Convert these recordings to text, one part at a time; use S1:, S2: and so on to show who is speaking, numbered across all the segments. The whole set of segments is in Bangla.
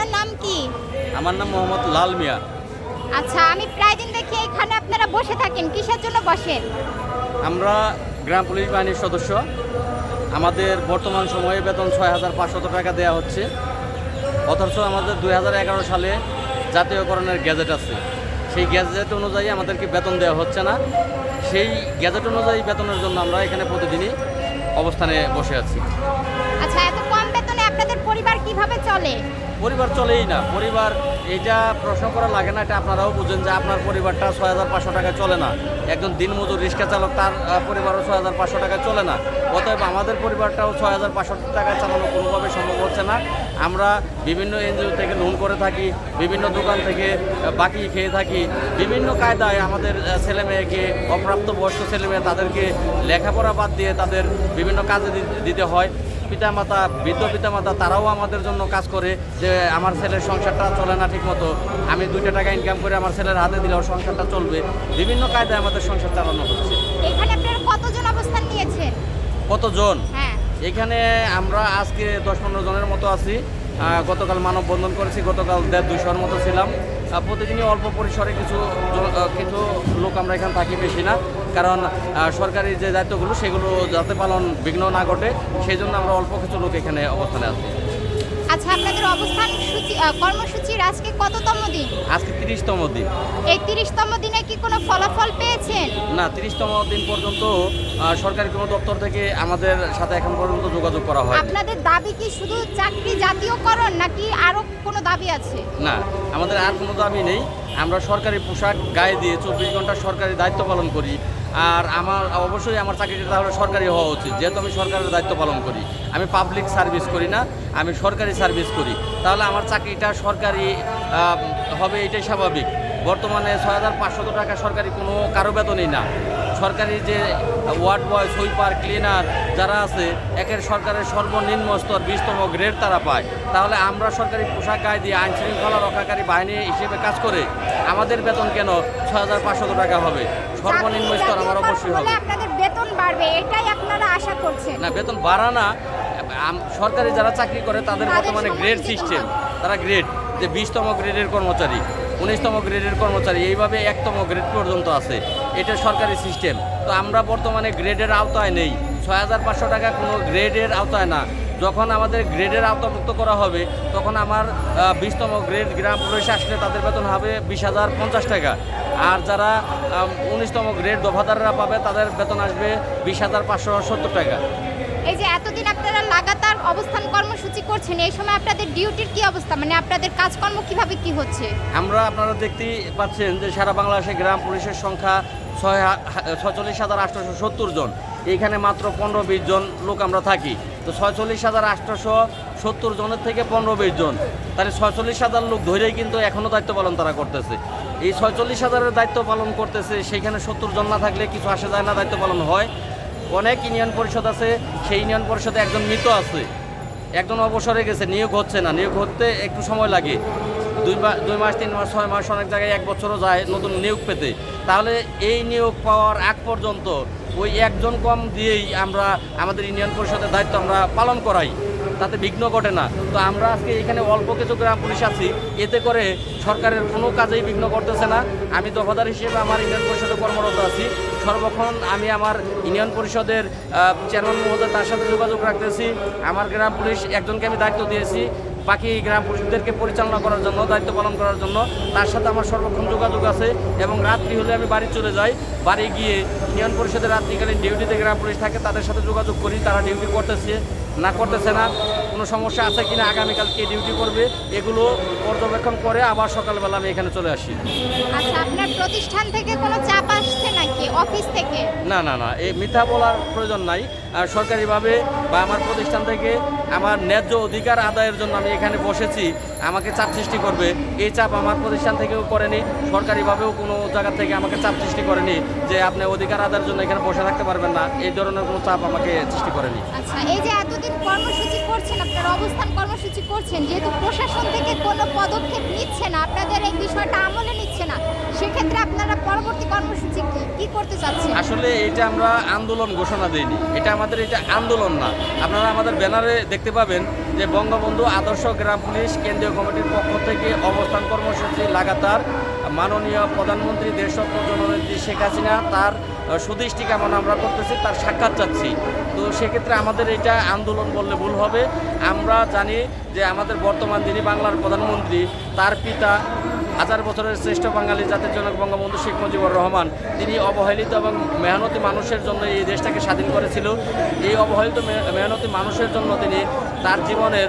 S1: আপনার নাম কি?
S2: আমার নাম মোহাম্মদ লাল মিয়া।
S1: আচ্ছা আমি প্রায় দিন দেখি এখানে আপনারা বসে থাকেন। কিসের জন্য বসেন?
S2: আমরা গ্রাম পুলিশ বাহিনীর সদস্য। আমাদের বর্তমান সময়ে বেতন ছয় হাজার পাঁচশত টাকা দেওয়া হচ্ছে। অথচ আমাদের দুই হাজার এগারো সালে জাতীয়করণের গ্যাজেট আছে। সেই গ্যাজেট অনুযায়ী আমাদেরকে বেতন দেওয়া হচ্ছে না। সেই গ্যাজেট অনুযায়ী বেতনের জন্য আমরা এখানে প্রতিদিনই অবস্থানে বসে আছি।
S1: আচ্ছা এত কম বেতনে আপনাদের পরিবার কীভাবে চলে?
S2: পরিবার চলেই না। পরিবার এটা প্রশ্ন করা লাগে না, এটা আপনারাও বুঝেন যে আপনার পরিবারটা ছয় হাজার পাঁচশো টাকা চলে না। একজন দিনমজুর রিক্সা চালক, তার পরিবারও ছয় হাজার পাঁচশো টাকা চলে না। অতএব আমাদের পরিবারটাও ছয় হাজার পাঁচশো টাকা চালানো কোনোভাবে সম্ভব হচ্ছে না। আমরা বিভিন্ন এনজিও থেকে লোন করে থাকি, বিভিন্ন দোকান থেকে বাকি খেয়ে থাকি। বিভিন্ন কায়দায় আমাদের ছেলে মেয়েকে অপ্রাপ্ত বয়স্ক ছেলে মেয়ে তাদেরকে লেখাপড়া বাদ দিয়ে তাদের বিভিন্ন কাজে দিতে হয়। পিতামাতা বৃদ্ধ পিতামাতা তারাও আমাদের জন্য কাজ করে যে আমার ছেলের সংসারটা চলে না ঠিক মতো আমি দুইটা টাকা ইনকাম করে আমার ছেলের হাতে দিলেও সংসারটা চলবে। বিভিন্ন কায়দায় আমাদের সংসার চালানো হচ্ছে।
S1: এখানে আপনারা কতজন অবস্থান নিয়েছেন?
S2: কতজন?
S1: হ্যাঁ।
S2: এখানে আমরা আজকে দশ পনেরো জনের মতো আছি। গতকাল মানববন্ধন করেছি গতকাল দেড় দুইশোর মতো ছিলাম। প্রতিদিনই অল্প পরিসরে কিছু কিছু লোক আমরা এখানে থাকি বেশি না। কারণ সরকারি যে দায়িত্বগুলো সেগুলো যাতে পালন বিঘ্ন না ঘটে, সেই জন্য আমরা অল্প কিছু লোক এখানে অবস্থানে আছি।
S1: আচ্ছা আপনাদের অবস্থান সূচি কর্মসূচির আজকে কততম দিন?
S2: আজকে তিরিশতম দিন।
S1: এই তিরিশতম দিনে কি কোনো ফলাফল পেয়েছেন?
S2: না তিরিশতম দিন পর্যন্ত সরকারি কোনো দপ্তর থেকে আমাদের সাথে এখন পর্যন্ত যোগাযোগ করা হয়
S1: আপনাদের দাবি কি শুধু চাকরি জাতীয়করণ নাকি আরও কোনো দাবি আছে?
S2: না আমাদের আর কোনো দাবি নেই। আমরা সরকারি পোশাক গায়ে দিয়ে চব্বিশ ঘণ্টা সরকারি দায়িত্ব পালন করি। আর আমার, অবশ্যই আমার চাকরিটা তাহলে সরকারি হওয়া উচিত। যেহেতু আমি সরকারের দায়িত্ব পালন করি। আমি পাবলিক সার্ভিস করি না, আমি সরকারি সার্ভিস করি। তাহলে আমার চাকরিটা সরকারি হবে এটাই স্বাভাবিক। বর্তমানে ছয় হাজার টাকা সরকারি কোনো কারও বেতনই না। সরকারি যে ওয়ার্ড বয় সুইপার ক্লিনার যারা আছে একের সরকারের সর্বনিম্ন স্তর বিশতম গ্রেড তারা পায়। তাহলে আমরা সরকারি পোশাক গায়ে দিয়ে আইন শৃঙ্খলা রক্ষাকারী বাহিনী হিসেবে কাজ করে আমাদের বেতন কেন ছয় হাজার পাঁচশত টাকা হবে? সর্বনিম্ন স্তর আমার অবশ্যই হবে।
S1: বেতন বাড়বে এটাই আপনারা আশা করছেন।
S2: না বেতন বাড়া না। সরকারি যারা চাকরি করে তাদের বর্তমানে গ্রেড সিস্টেম। তারা গ্রেড যে বিশতম গ্রেডের কর্মচারী। উনিশতম গ্রেডের কর্মচারী, এইভাবে একতম গ্রেড পর্যন্ত আছে। এটা সরকারি সিস্টেম। তো আমরা বর্তমানে গ্রেডের আওতায় নেই। ছয় হাজার পাঁচশো টাকা কোনো গ্রেডের আওতায় না। যখন আমাদের গ্রেডের আওতাভুক্ত করা হবে, তখন আমার বিশতম গ্রেড গ্রাম পুলিশে আসলে তাদের বেতন হবে বিশ হাজার পঞ্চাশ টাকা। আর যারা উনিশতম গ্রেড দফাদাররা পাবে, তাদের বেতন আসবে বিশ হাজার পাঁচশো সত্তর টাকা।
S1: এই যে এতদিন আপনারা লাগাতার অবস্থান কর্মসূচি করছেন, এই সময় আপনাদের ডিউটির কি অবস্থা? মানে আপনাদের কাজকর্ম কীভাবে কি হচ্ছে?
S2: আমরা আপনারা দেখতেই পাচ্ছেন যে সারা বাংলাদেশে গ্রাম পুলিশের সংখ্যা ছয় ছয়চল্লিশ হাজার আটশোশো সত্তর জন। এইখানে মাত্র পনেরো বিশ জন লোক আমরা থাকি। তো ছয়চল্লিশ হাজার আটশোশো সত্তর জনের থেকে পনেরো বিশ জন। তাহলে ছয়চল্লিশ হাজার লোক ধরেই কিন্তু এখনও দায়িত্ব পালন তারা করতেছে। এই ছয়চল্লিশ হাজারের দায়িত্ব পালন করতেছে, সেইখানে সত্তর জন না থাকলে কিছু আসে যায় না, দায়িত্ব পালন হয়। অনেক ইউনিয়ন পরিষদ আছে, সেই ইউনিয়ন পরিষদে একজন মৃত আছে। একজন অবসরে গেছে, নিয়োগ হচ্ছে না। নিয়োগ হতে একটু সময় লাগে। দুই মাস দুই মাস, তিন মাস, ছয় মাস অনেক জায়গায় এক বছরও যায় নতুন নিয়োগ পেতে। তাহলে এই নিয়োগ পাওয়ার আগ পর্যন্ত ওই একজন কম দিয়েই আমরা আমাদের ইউনিয়ন পরিষদের দায়িত্ব আমরা পালন করাই। তাতে বিঘ্ন ঘটে না। তো আমরা আজকে এখানে অল্প কিছু গ্রাম পুলিশ আছি। এতে করে সরকারের কোনো কাজেই বিঘ্ন করতেছে না। আমি দফাদার হিসেবে আমার ইউনিয়ন পরিষদে কর্মরত আছি। সর্বক্ষণ আমি আমার ইউনিয়ন পরিষদের চেয়ারম্যান মহোদয় তার সাথে যোগাযোগ রাখতেছি। আমার গ্রাম পুলিশ একজনকে আমি দায়িত্ব দিয়েছি। বাকি গ্রাম পুলিশদেরকে পরিচালনা করার জন্য, দায়িত্ব পালন করার জন্য তার সাথে আমার সর্বক্ষণ যোগাযোগ আছে এবং রাত্রি হলে আমি বাড়ি চলে যাই। বাড়ি গিয়ে ইউনিয়ন পরিষদের রাত্রিকালীন ডিউটিতে গ্রাম পুলিশ থাকে, তাদের সাথে যোগাযোগ করি, তারা ডিউটি করতেছে। না করতেছে না কোনো সমস্যা আছে কিনা আগামীকাল কে ডিউটি করবে এগুলো পর্যবেক্ষণ করে আবার সকালবেলা আমি এখানে চলে আসি।
S1: আচ্ছা আপনার প্রতিষ্ঠান থেকে কোনো চাপ আসছে নাকি অফিস থেকে?
S2: না না না এই মিথ্যা বলার প্রয়োজন নাই। আর সরকারিভাবে বা আমার প্রতিষ্ঠান থেকে আমার ন্যায্য অধিকার আদায়ের জন্য আমি এখানে বসেছি আমাকে চাপ সৃষ্টি করবে। এই চাপ আমার প্রতিষ্ঠান থেকেও করেনি সরকারিভাবেও কোনো জায়গা থেকে আমাকে চাপ সৃষ্টি করেনি যে আপনি অধিকার আদায়ের জন্য এখানে বসে থাকতে পারবেন না। এই ধরনের কোনো চাপ আমাকে সৃষ্টি করেনি।
S1: আচ্ছা এই যে এতদিন কর্মসূচি করছেন, আপনারা অবস্থান কর্মসূচি করছেন, যেহেতু প্রশাসন থেকে কোনো পদক্ষেপ নিচ্ছে না, আপনাদের এই বিষয়টা আমলে নিচ্ছে না, সেক্ষেত্রে আপনারা পরবর্তী কর্মসূচি কি- কি করতে চাচ্ছেন?
S2: আসলে এটা আমরা আন্দোলন ঘোষণা দেইনি, এটা আমাদের এটা আন্দোলন না। আপনারা আমাদের ব্যানারে দেখতে পাবেন যে বঙ্গবন্ধু আদর্শ গ্রাম পুলিশ কেন্দ্রীয় কমিটির পক্ষ থেকে অবস্থান কর্মসূচি লাগাতার মাননীয় প্রধানমন্ত্রী, দেশরত্ন জননেত্রী শেখ হাসিনা তার সুদৃষ্টি কেমন আমরা করতেছি, তার সাক্ষাৎ চাচ্ছি। তো সেক্ষেত্রে আমাদের এটা আন্দোলন বললে ভুল হবে। আমরা জানি যে আমাদের বর্তমান যিনি বাংলার প্রধানমন্ত্রী, তার পিতা হাজার বছরের শ্রেষ্ঠ বাঙালি জাতির জনক বঙ্গবন্ধু শেখ মুজিবুর রহমান, তিনি অবহেলিত এবং মেহনতি মানুষের জন্য এই দেশটাকে স্বাধীন করেছিল। এই অবহেলিত মেহনতি মানুষের জন্য তিনি তার জীবনের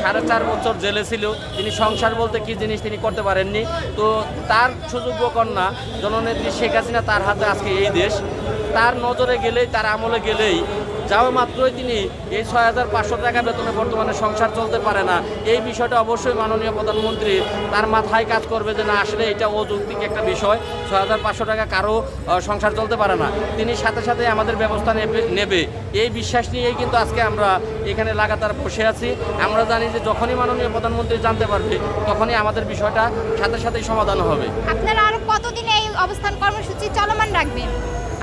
S2: সাড়ে চার বছর জেলে ছিল। তিনি সংসার বলতে কি জিনিস তিনি করতে পারেননি। তো তার সুযোগ্য কন্যা, জননেত্রী শেখ হাসিনা, তার হাতে আজকে এই দেশ। তার নজরে গেলেই, তার আমলে গেলেই যাওয়া মাত্রই তিনি এই ছয় হাজার পাঁচশো টাকা বেতনে বর্তমানে সংসার চলতে পারে না। এই বিষয়টা অবশ্যই মাননীয় প্রধানমন্ত্রী তার মাথায় কাজ করবে যে না, আসলে এটা অযৌক্তিক একটা বিষয়। ছয় হাজার পাঁচশো টাকা কারও সংসার চলতে পারে না। তিনি সাথে সাথে আমাদের ব্যবস্থা নেবে নেবে। এই বিশ্বাস নিয়েই কিন্তু আজকে আমরা এখানে লাগাতার বসে আছি। আমরা জানি যে যখনই মাননীয় প্রধানমন্ত্রী জানতে পারবে, তখনই আমাদের বিষয়টা সাথে সাথেই সমাধান হবে।
S1: আপনারা আরও কতদিন এই অবস্থান কর্মসূচি চলমান রাখবেন?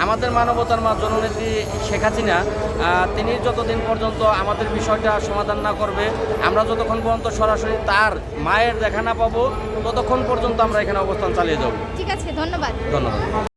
S2: আমাদের মানবতার মা জননেত্রী শেখ হাসিনা তিনি যতদিন পর্যন্ত আমাদের বিষয়টা সমাধান না করবে আমরা যতক্ষণ পর্যন্ত সরাসরি তার মায়ের দেখা না পাবো ততক্ষণ পর্যন্ত আমরা এখানে অবস্থান চালিয়ে যাব।
S1: ঠিক আছে ধন্যবাদ।
S2: ধন্যবাদ।